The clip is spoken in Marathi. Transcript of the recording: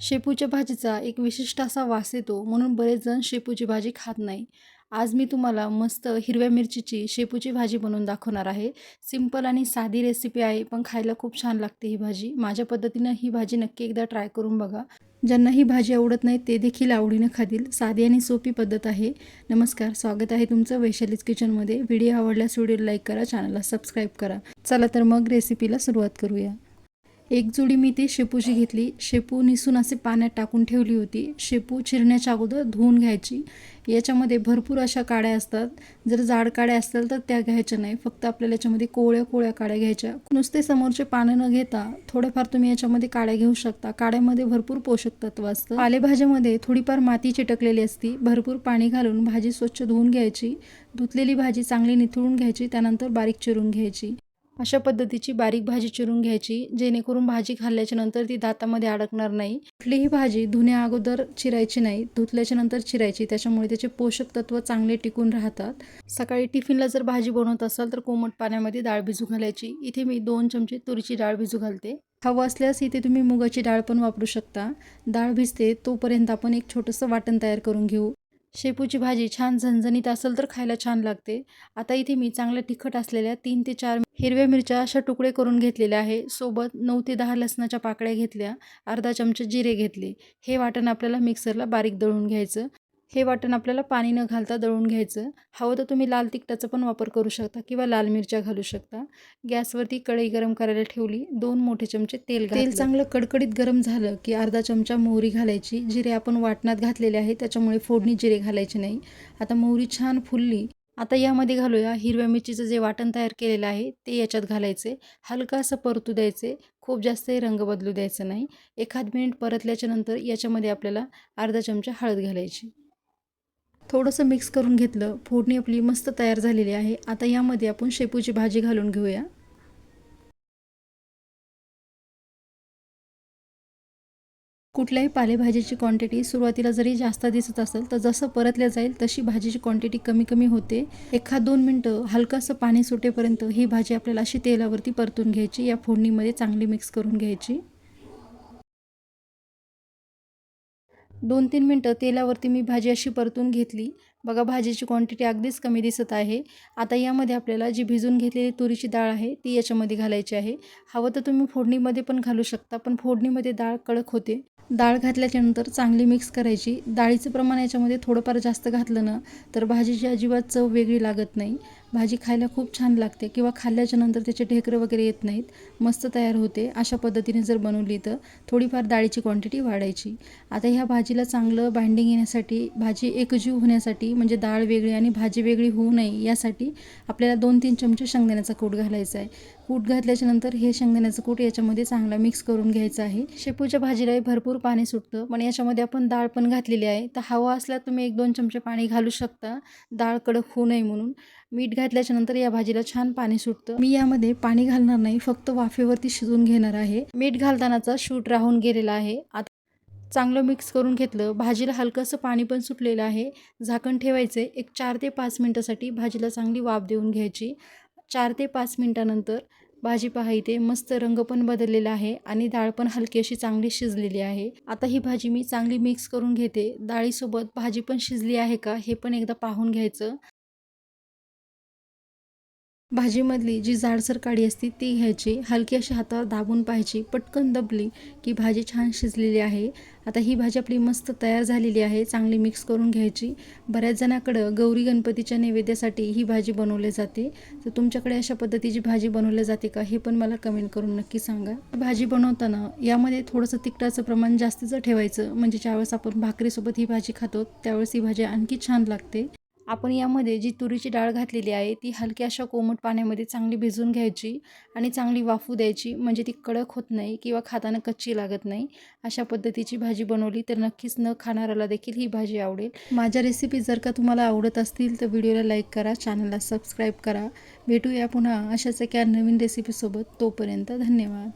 शेपूच्या भाजीचा एक विशिष्ट असा वास येतो म्हणून बरेच जण शेपूची भाजी खात नाही. आज मी तुम्हाला मस्त हिरव्या मिरचीची शेपूची भाजी बनवून दाखवणार आहे. सिंपल आणि साधी रेसिपी आहे पण खायला खूप छान लागते ही भाजी. माझ्या पद्धतीनं ही भाजी नक्की एकदा ट्राय करून बघा. ज्यांना ही भाजी आवडत नाही ते देखील आवडीनं खातील. साधी आणि सोपी पद्धत आहे. नमस्कार स्वागत आहे तुमचं वैशालीज किचनमध्ये. व्हिडिओ आवडल्यास व्हिडिओ लाईक करा चॅनलला सबस्क्राईब करा. चला तर मग रेसिपीला सुरुवात करूया. एक जोडी मी ती शेपूची घेतली. शेपू निसून असे पाण्यात टाकून ठेवली होती. शेपू चिरण्याच्या अगोदर धुवून घ्यायची. याच्यामध्ये भरपूर अशा काड्या असतात. जर जाड काड्या असतील तर त्या घ्यायच्या नाही. फक्त आपल्याला याच्यामध्ये कोवळ्या कोवळ्या काड्या घ्यायच्या. नुसते समोरचे पानं न घेता थोडेफार तुम्ही याच्यामध्ये काड्या घेऊ शकता. काड्यामध्ये भरपूर पोषक तत्व असतं. पालेभाज्यामध्ये थोडीफार माती चिटकलेली असती. भरपूर पाणी घालून भाजी स्वच्छ धुवून घ्यायची. धुतलेली भाजी चांगली निथळून घ्यायची. त्यानंतर बारीक चिरून घ्यायची. अशा पद्धतीची बारीक भाजी चिरून घ्यायची जेणेकरून भाजी खाल्ल्याच्या नंतर ती दातामध्ये अडकणार नाही. कुठलीही भाजी धुण्या अगोदर चिरायची नाही धुतल्याच्या नंतर चिरायची त्याच्यामुळे त्याचे पोषक तत्व चांगले टिकून राहतात. सकाळी टिफिनला जर भाजी बनवत असाल तर कोमट पाण्यामध्ये डाळ भिजू घालायची. इथे मी दोन चमचे तुरीची डाळ भिजू घालते. हवं असल्यास इथे तुम्ही मुगाची डाळ पण वापरू शकता. डाळ भिजते तोपर्यंत आपण एक छोटंसं वाटण तयार करून घेऊ. शेपूची भाजी छान झणझणीत असेल तर खायला छान लागते. आता इथे मी चांगल्या तिखट असलेल्या तीन ते चार हिरव्या मिरच्या अशा तुकडे करून घेतलेल्या आहे. सोबत नऊ ते दहा लसणाच्या पाकळ्या घेतल्या अर्धा चमचा जिरे घेतले. हे वाटण आपल्याला मिक्सरला बारीक दळून घ्यायचं. हे वाटण आपल्याला पाणी न घालता दळून घ्यायचं. हवं तर तुम्ही लाल तिखटाचा पण वापर करू शकता किंवा लाल मिरच्या घालू शकता. गॅसवरती कढई गरम करायला ठेवली. दोन मोठे चमचे तेल तेल चांगलं कडकडीत गरम झालं की अर्धा चमचा मोहरी घालायची. जिरे आपण वाटणात घातलेले आहे त्याच्यामुळे फोडणी जिरे घालायचे नाही. आता मोहरी छान फुलली. आता यामध्ये घालूया हिरव्या मिरचीचं जे वाटण तयार केलेलं आहे ते याच्यात घालायचे. हलका असं परतू द्यायचे. खूप जास्तही रंग बदलू द्यायचं नाही. एखाद मिनिट परतल्याच्या नंतर याच्यामध्ये आपल्याला अर्धा चमचा हळद घालायची. थोडंसं मिक्स करून घेतलं. फोडणी आपली मस्त तयार झालेली आहे. आता यामध्ये आपण शेपूची भाजी घालून घेऊया. कुठल्याही पालेभाजीची क्वांटिटी सुरुवातीला जरी जास्त दिसत असेल तर जसं परतल्या जाईल तशी भाजीची क्वांटिटी कमी कमी होते. एखाद दोन मिनटं हलकंसं पाणी सुटेपर्यंत ही भाजी आपल्याला अशी तेलावरती परतून घ्यायची. या फोडणीमध्ये चांगली मिक्स करून घ्यायची. दोन तीन मिनटं तेलावरती मी भाजी अशी परतून घेतली. बघा भाजीची क्वांटिटी अगदीच कमी दिसत आहे. आता यामध्ये आपल्याला जी भिजून घेतलेली तुरीची डाळ आहे ती याच्यामध्ये घालायची आहे. हवं तर तुम्ही फोडणीमध्ये पण घालू शकता पण फोडणीमध्ये डाळ कडक होते. डाळ घातल्याच्यानंतर चांगली मिक्स करायची. डाळीचं प्रमाण याच्यामध्ये थोडंफार जास्त घातलं ना तर भाजीची अजिबात चव वेगळी लागत नाही. भाजी खायला खूप छान लागते किंवा खाल्ल्याच्यानंतर त्याचे ढेकरं वगैरे येत नाहीत. मस्त तयार होते. अशा पद्धतीने जर बनवली तर थोडीफार डाळीची क्वांटिटी वाढायची. आता ह्या भाजीला चांगलं बाइंडिंग येण्यासाठी भाजी एकजीव होण्यासाठी म्हणजे डाळ वेगळी आणि भाजी वेगळी होऊ नये यासाठी आपल्याला दोन तीन चमचे शेंगदाण्याचा कूट घालायचा आहे. कूट घातल्याच्यानंतर हे शेंगदाण्याचं कूट याच्यामध्ये चांगला मिक्स करून घ्यायचं आहे. शेपूच्या भाजीलाही भरपूर पाणी सुटतं पण याच्यामध्ये आपण डाळ पण घातलेली आहे. तर हवा असला तुम्ही एक दोन चमचे पाणी घालू शकता. डाळ कडक होऊ नये म्हणून. मीठ घातल्याच्यानंतर या भाजीला छान पाणी सुटतं. मी यामध्ये पाणी घालणार नाही फक्त वाफेवरती शिजून घेणार आहे. मीठ घालतानाचा शूट राहून गेलेला आहे. आता चांगलं मिक्स करून घेतलं. भाजीला हलकंसं पाणी पण सुटलेलं आहे. झाकण ठेवायचे. एक चार ते पाच मिनटासाठी भाजीला चांगली वाफ देऊन घ्यायची. चार ते पाच मिनटानंतर भाजी पहा इथे. मस्त रंग पण बदललेला आहे आणि डाळ पण हलकी अशी चांगली शिजलेली आहे. आता ही भाजी मी चांगली मिक्स करून घेते. डाळीसोबत भाजी पण शिजली आहे का हे पण एकदा पाहून घ्यायचं. भाजीमधली जी जाडसर काडी असते ती घ्यायची. हलकी अशी हातावर दाबून पाहायची. पटकन दबली की भाजी छान शिजलेली आहे. आता ही भाजी आपली मस्त तयार झालेली आहे. चांगली मिक्स करून घ्यायची. बऱ्याच जणाकडं गौरी गणपतीच्या नैवेद्यासाठी ही भाजी बनवली जाते. तर तुमच्याकडे अशा पद्धतीची भाजी बनवली जाते का हे पण मला कमेंट करून नक्की सांगा. भाजी बनवताना यामध्ये थोडंसं तिखटाचं प्रमाण जास्तीचं ठेवायचं म्हणजे ज्यावेळेस आपण भाकरीसोबत ही भाजी खातो त्यावेळेस ही भाजी आणखी छान लागते. आपण यामध्ये जी तुरीची डाळ घातलेली आहे ती हलक्या अशा कोमट पाण्यामध्ये चांगली भिजून घ्यायची आणि चांगली वाफू द्यायची. म्हणजे ती कडक होत नाही किंवा खाताना कच्ची लागत नाही. अशा पद्धतीची भाजी बनवली तर नक्कीच न खाणाऱ्याला देखील ही भाजी आवडेल. माझ्या रेसिपी जर का तुम्हाला आवडत असतील तर व्हिडिओला लाईक करा चॅनलला सबस्क्राईब करा. भेटूया पुन्हा अशाच एका नवीन रेसिपीसोबत तोपर्यंत धन्यवाद.